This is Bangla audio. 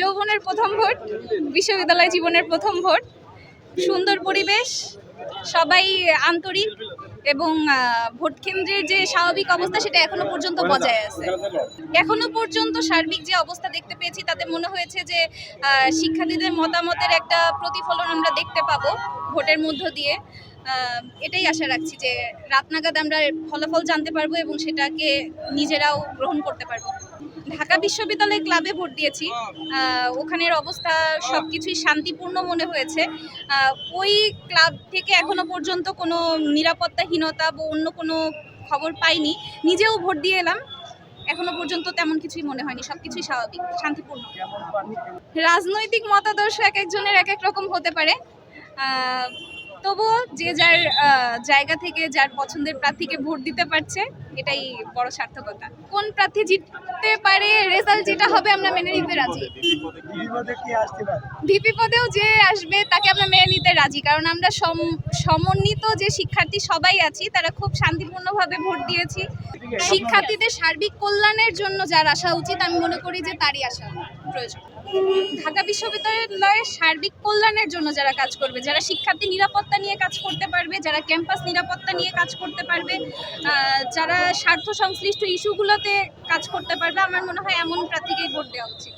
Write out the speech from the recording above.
যৌবনের প্রথম ভোট, বিশ্ববিদ্যালয় জীবনের প্রথম ভোট। সুন্দর পরিবেশ, সবাই আন্তরিক এবং ভোট কেন্দ্রের যে স্বাভাবিক অবস্থা সেটা এখনও পর্যন্ত বজায় আছে। এখনও পর্যন্ত সার্বিক যে অবস্থা দেখতে পেয়েছি, তাতে মনে হয়েছে যে শিক্ষার্থীদের মতামতের একটা প্রতিফলন আমরা দেখতে পাবো ভোটের মধ্য দিয়ে। এটাই আশা রাখছি যে রাত নাগাদ আমরা ফলাফল জানতে পারব এবং সেটাকে নিজেরাও গ্রহণ করতে পারব। ঢাকা বিশ্ববিদ্যালয় ক্লাবে ভোট দিয়েছি। ওখানের অবস্থা সব কিছুই শান্তিপূর্ণ মনে হয়েছে। ওই ক্লাব থেকে এখনও পর্যন্ত কোনো নিরাপত্তাহীনতা বা অন্য কোনো খবর পাইনি। নিজেও ভোট দিয়ে এলাম। এখনও পর্যন্ত তেমন কিছুই মনে হয়নি। সবকিছুই স্বাভাবিক, শান্তিপূর্ণ। রাজনৈতিক মতাদর্শ এক একজনের এক এক রকম হতে পারে। তবুও যে যার জায়গা থেকে যার পছন্দের প্রার্থীকে ভোট দিতে পারছে, এটাই বড় সার্থকতা। কোন প্রার্থী জিততে পারে, রেজাল্ট যেটা হবে আমরা মেনে নিতে রাজি। ভিপি পদেও যে আসবে, তাকে আমরা মেনে নিতে রাজি। কারণ আমরা সম- সমন্বিত যে শিক্ষার্থী সবাই আছি, তারা খুব শান্তিপূর্ণভাবে ভোট দিয়েছি। শিক্ষার্থীদের সার্বিক কল্যাণের জন্য যার আসা উচিত, আমি মনে করি যে তারই আসা প্রয়োজন। ঢাকা বিশ্ববিদ্যালয়ের সার্বিক কল্যাণের জন্য যারা কাজ করবে, যারা শিক্ষার্থী নিরাপত্তা নিয়ে কাজ করতে পারবে, যারা ক্যাম্পাস নিরাপত্তা নিয়ে কাজ করতে পারবে যারা স্বার্থ সংশ্লিষ্ট ইস্যুগুলোতে কাজ করতে পারবে, আমার মনে হয় এমন প্রার্থীকেই ভোট দেওয়া উচিত।